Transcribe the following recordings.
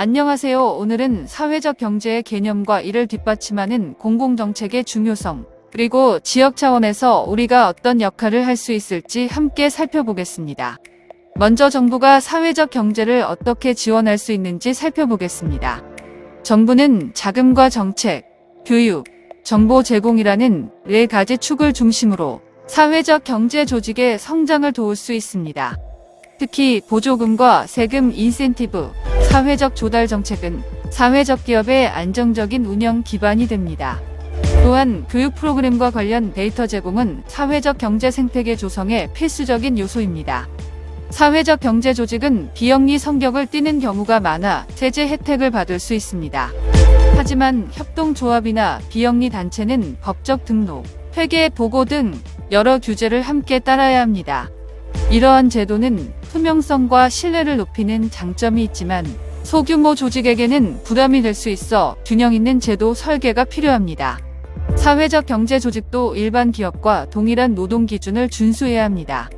안녕하세요. 오늘은 사회적 경제의 개념과 이를 뒷받침하는 공공정책의 중요성, 그리고 지역 차원에서 우리가 어떤 역할을 할 수 있을지 함께 살펴보겠습니다. 먼저 정부가 사회적 경제를 어떻게 지원할 수 있는지 살펴보겠습니다. 정부는 자금과 정책, 교육, 정보 제공이라는 네 가지 축을 중심으로 사회적 경제 조직의 성장을 도울 수 있습니다. 특히 보조금과 세금 인센티브, 사회적 조달 정책은 사회적 기업의 안정적인 운영 기반이 됩니다. 또한 교육 프로그램과 관련 데이터 제공은 사회적 경제 생태계 조성의 필수적인 요소입니다. 사회적 경제 조직은 비영리 성격을 띠는 경우가 많아 세제 혜택을 받을 수 있습니다. 하지만 협동조합이나 비영리 단체는 법적 등록, 회계 보고 등 여러 규제를 함께 따라야 합니다. 이러한 제도는 투명성과 신뢰를 높이는 장점이 있지만 소규모 조직에게는 부담이 될 수 있어 균형 있는 제도 설계가 필요합니다. 사회적 경제 조직도 일반 기업과 동일한 노동 기준을 준수해야 합니다.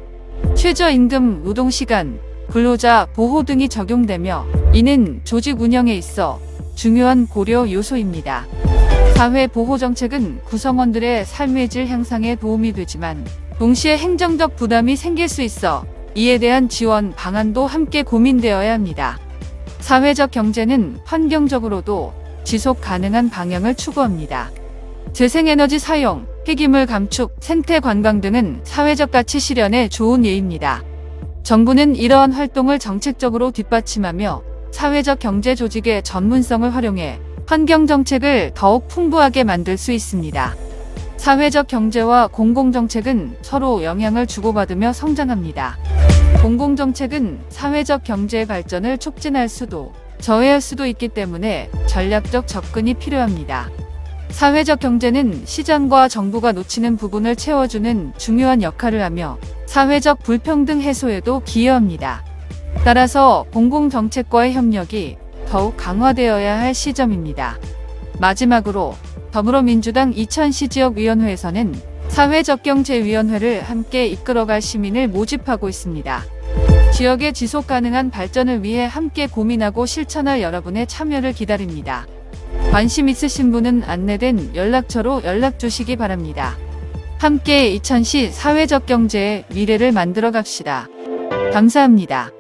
최저임금, 노동시간, 근로자 보호 등이 적용되며 이는 조직 운영에 있어 중요한 고려 요소입니다. 사회 보호 정책은 구성원들의 삶의 질 향상에 도움이 되지만 동시에 행정적 부담이 생길 수 있어 이에 대한 지원 방안도 함께 고민되어야 합니다. 사회적 경제는 환경적으로도 지속 가능한 방향을 추구합니다. 재생에너지 사용, 폐기물 감축, 생태 관광 등은 사회적 가치 실현에 좋은 예입니다. 정부는 이러한 활동을 정책적으로 뒷받침하며 사회적 경제 조직의 전문성을 활용해 환경 정책을 더욱 풍부하게 만들 수 있습니다. 사회적 경제와 공공정책은 서로 영향을 주고받으며 성장합니다. 공공정책은 사회적 경제의 발전을 촉진할 수도 저해할 수도 있기 때문에 전략적 접근이 필요합니다. 사회적 경제는 시장과 정부가 놓치는 부분을 채워주는 중요한 역할을 하며 사회적 불평등 해소에도 기여합니다. 따라서 공공정책과의 협력이 더욱 강화되어야 할 시점입니다. 마지막으로 더불어민주당 이천시 지역위원회에서는 사회적경제위원회를 함께 이끌어갈 시민을 모집하고 있습니다. 지역의 지속 가능한 발전을 위해 함께 고민하고 실천할 여러분의 참여를 기다립니다. 관심 있으신 분은 안내된 연락처로 연락 주시기 바랍니다. 함께 이천시 사회적 경제의 미래를 만들어 갑시다. 감사합니다.